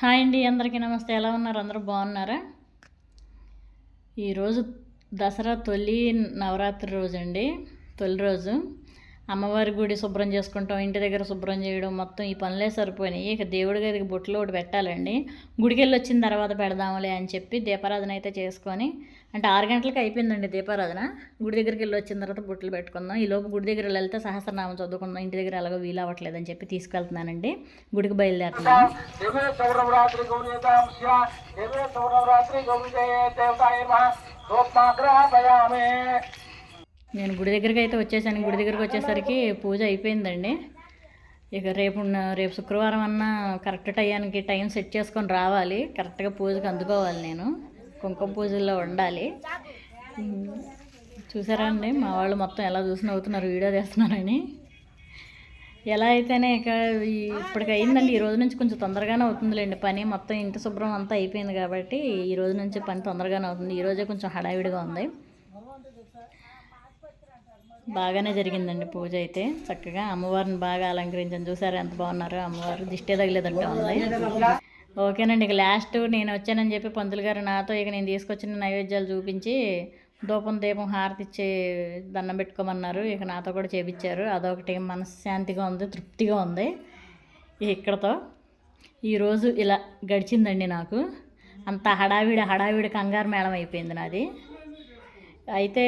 Hi అండి అందరికీ నమస్తే. ఎలా ఉన్నారు? అందరూ బాగున్నారా? ఈరోజు దసరా తొలి నవరాత్రి రోజు అండి తొలి రోజు. అమ్మవారి గుడి శుభ్రం చేసుకుంటాం ఇంటి దగ్గర శుభ్రం చేయడం మొత్తం ఈ పనులే సరిపోయినాయి. ఇక దేవుడి గదికి బొట్లు ఒకటి పెట్టాలండి. గుడికి వెళ్ళి వచ్చిన తర్వాత పెడదాంలే అని చెప్పి దీపారాధన అయితే చేసుకొని అంటే ఆరు గంటలకు అయిపోయిందండి దీపారాధన. గుడి దగ్గరికి వెళ్ళి వచ్చిన తర్వాత బొట్లు పెట్టుకుందాం. ఈలోపు గుడి దగ్గర వెళ్తే సహస్రనామం చదువుకుందాం. ఇంటి దగ్గర ఎలాగో వీలు అవ్వట్లేదని చెప్పి తీసుకెళ్తున్నానండి. గుడికి బయలుదేరుతున్నాను. నేను గుడి దగ్గరికి అయితే వచ్చేసాను. గుడి దగ్గరికి వచ్చేసరికి పూజ అయిపోయిందండి. ఇక రేపు రేపు శుక్రవారం అన్నా కరెక్ట్ టైంకి టైం సెట్ చేసుకొని రావాలి. కరెక్ట్గా పూజకి అందుకోవాలి నేను. కుంకుమ పూజల్లో ఉండాలి. చూసారా అండి? మా వాళ్ళు మొత్తం ఎలా చూసి నవ్వుతున్నారు వీడియో తీస్తున్నారని. ఎలా అయితేనే ఇక ఇప్పటికి అయిందండి. ఈ రోజు నుంచి కొంచెం తొందరగానే అవుతుందిలేండి. పని మొత్తం ఇంటి శుభ్రం అంతా అయిపోయింది కాబట్టి ఈ రోజు నుంచి పని తొందరగానే అవుతుంది. ఈరోజే కొంచెం హడావిడిగా ఉంది. బాగానే జరిగిందండి పూజ అయితే. చక్కగా అమ్మవారిని బాగా అలంకరించాను. చూసారు ఎంత బాగున్నారో? అమ్మవారు దిష్టే తగిలేదంటే ఉంది. ఓకేనండి ఇక లాస్ట్ నేను వచ్చానని చెప్పి పంతులు గారు నాతో ఇక నేను తీసుకొచ్చిన నైవేద్యాలు చూపించి దూపం దీపం హారతి ఇచ్చి దండం పెట్టుకోమన్నారు. ఇక నాతో కూడా చేపించారు. అదొకటి మనశ్శాంతిగా ఉంది తృప్తిగా ఉంది. ఇక్కడతో ఈరోజు ఇలా గడిచిందండి నాకు. అంత హడావిడి హడావిడి కంగారు మేళం అయిపోయింది నాది. అయితే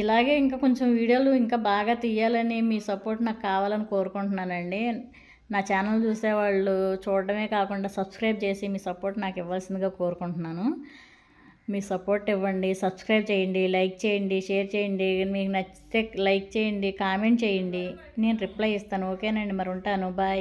ఇలాగే ఇంకా కొంచెం వీడియోలు ఇంకా బాగా తీయాలని మీ సపోర్ట్ నాకు కావాలని కోరుకుంటున్నానండి. నా ఛానల్ చూసేవాళ్ళు చూడడమే కాకుండా సబ్స్క్రైబ్ చేసి మీ సపోర్ట్ నాకు ఇవ్వాల్సిందిగా కోరుకుంటున్నాను. మీ సపోర్ట్ ఇవ్వండి సబ్స్క్రైబ్ చేయండి లైక్ చేయండి షేర్ చేయండి. మీకు నచ్చితే లైక్ చేయండి కామెంట్ చేయండి. నేను రిప్లై ఇస్తాను. ఓకేనండి మరి ఉంటాను. బాయ్.